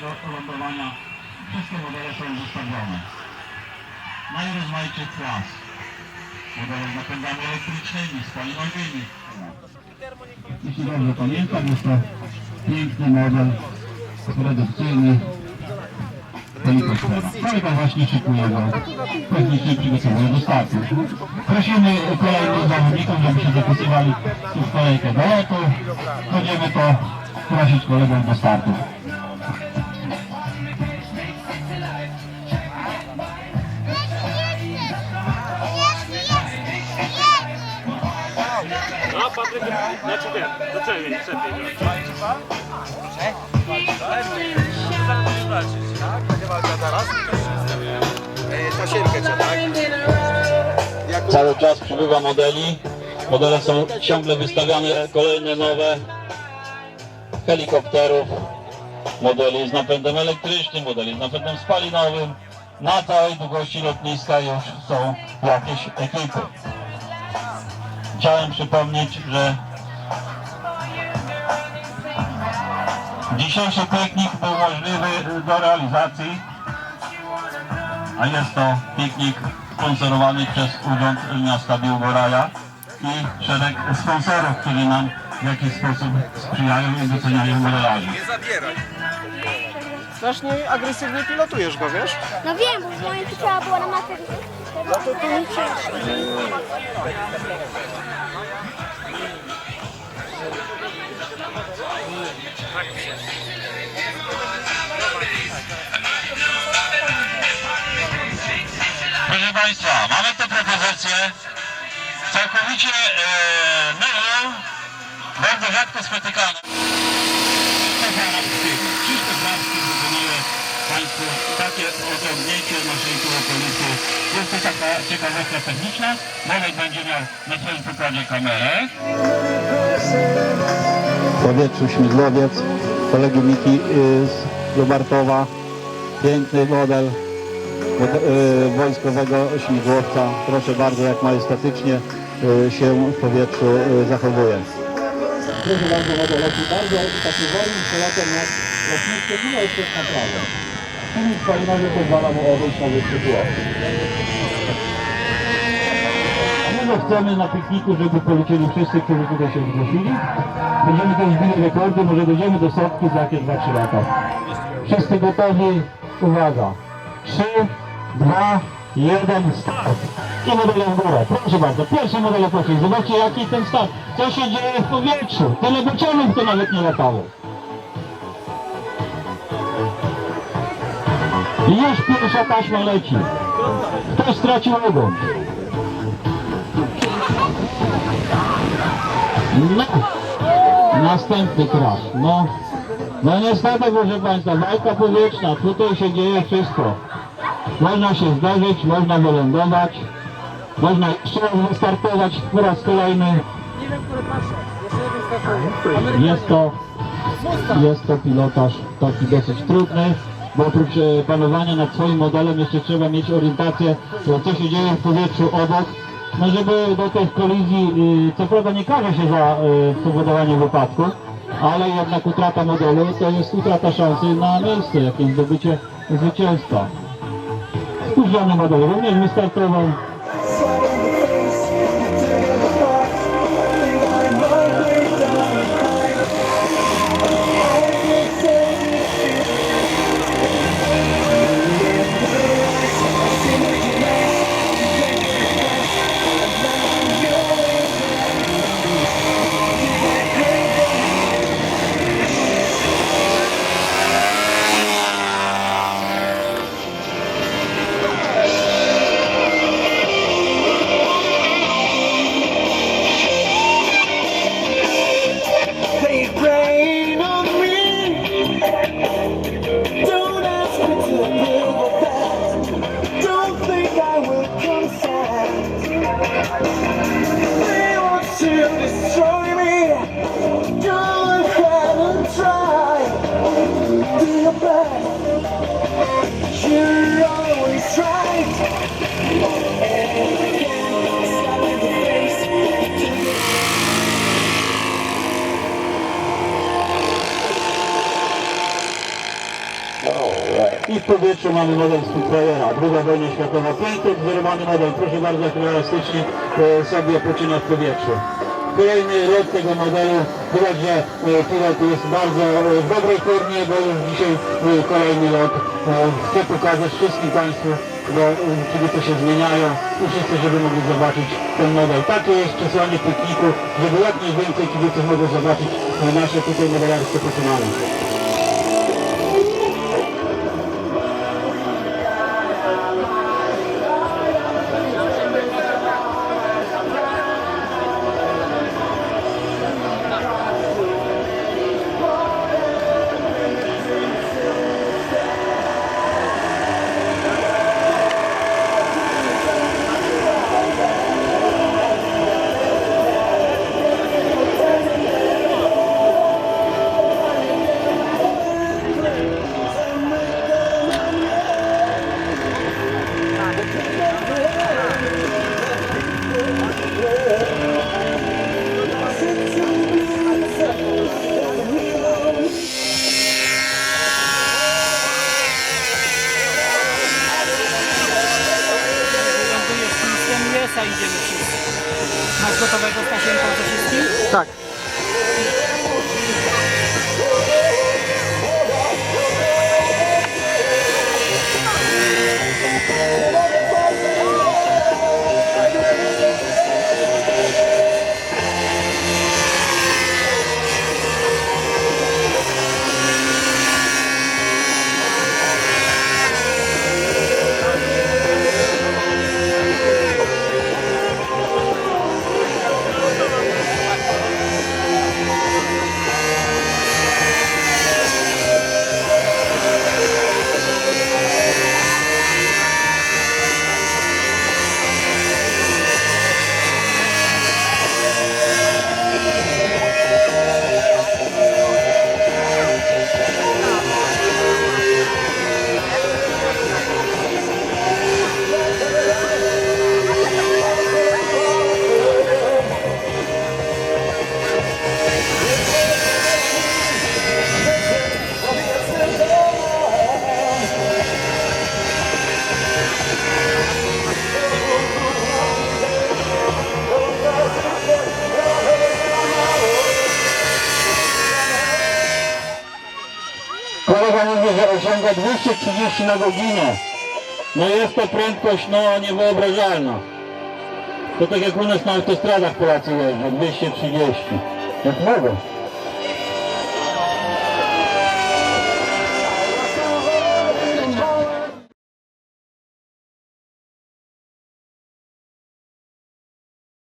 całego lądowania. Wszystkie modele są wystawione. Najrozmaitszych klas. Modele z napędami elektrycznymi, spalinowymi. Jeśli dobrze pamiętam, jest to piękny model produkcyjny helikoptera. Kolega właśnie szykuje go, technicznie przygotowuje do startu. Prosimy kolejnych zawodników, żeby się zapisywali tu w kolejkę do lotu. Będziemy to prosić kolegów do startu. Cały czas przybywa modeli. Modele są ciągle wystawiane, kolejne nowe helikopterów, modeli z napędem elektrycznym, modeli z napędem spalinowym. Na całej długości lotniska już są jakieś ekipy. Chciałem przypomnieć, że dzisiejszy piknik był możliwy do realizacji a jest to piknik sponsorowany przez Urząd Miasta Białgoraja i szereg sponsorów, którzy nam w jakiś sposób sprzyjają i doceniają modelarzy. Nie. Strasznie agresywnie pilotujesz go, wiesz? No wiem, bo moja trzeba była na matę. No to tu nic Proszę Państwa, mamy tę propozycję całkowicie e, nową, bardzo rzadko spotykaną. Takie osiągnięcie naszej okolicy. Jest to taka ciekawostka techniczna. Marek będzie miał na swoim przykładzie kamerę. W powietrzu śmigłowiec kolegi Miki y, z Lubartowa. Piękny model mode- y, wojskowego śmigłowca. Proszę bardzo, jak majestatycznie y, się w powietrzu zachowuje. Proszę bardzo, model leci bardzo takim wolnym przelotem nad lotniskiem i jest też naprawdę. Silnik spalinowy pozwala mu odejść na wyższy. My no chcemy na pikniku, żeby polecieli wszyscy, którzy tutaj się zgłosili. Będziemy też bili rekordy, może dojdziemy do setki za jakieś 2-3 lata. Wszyscy gotowi? Uwaga. 3, 2, 1, start. I modele w górę. Proszę bardzo, pierwszy model proszę. Zobaczcie jaki ten start. Co się dzieje w powietrzu. Tyle bocianów to nawet nie latało. I już pierwsza taśma leci. Kto stracił ogon? No. Następny krasz. No. No niestety, proszę Państwa, walka powietrzna, tutaj się dzieje wszystko. Można się zdarzyć, można wylądować, można jeszcze wystartować po raz kolejny. Jest to, jest to pilotaż taki dosyć trudny, bo oprócz e, panowania nad swoim modelem jeszcze trzeba mieć orientację, e, co się dzieje w powietrzu obok, no żeby do tych kolizji, y, co prawda nie każe się za spowodowanie wypadku, ale jednak utrata modelu to jest utrata szansy na miejsce, jakim zdobycie zwycięstwa. Spóźniony model również wystartował. Powietrzu mamy model Spitfire'a. Druga wojna światowa, piękny, wzorowany model, proszę bardzo, realistycznie e, sobie poczyna w powietrzu. Kolejny lot tego modelu, widać, że e, pilot jest bardzo e, w dobrej formie, bo już dzisiaj e, kolejny lot e, chcę pokazać wszystkim Państwu, bo e, kibice się zmieniają i wszyscy, żeby mogli zobaczyć ten model. Takie jest przesłanie pikniku, żeby jak najwięcej kibiców mogło zobaczyć e, nasze tutaj modelarskie poczynania. USA idziemy wszyscy. Masz gotowego Stasienko ze wszystkim? Tak. Osiąga 230 na godzinę. No jest to prędkość no niewyobrażalna. To tak jak u nas na autostradach Polacy jeżdżą, 230. Jak mogą.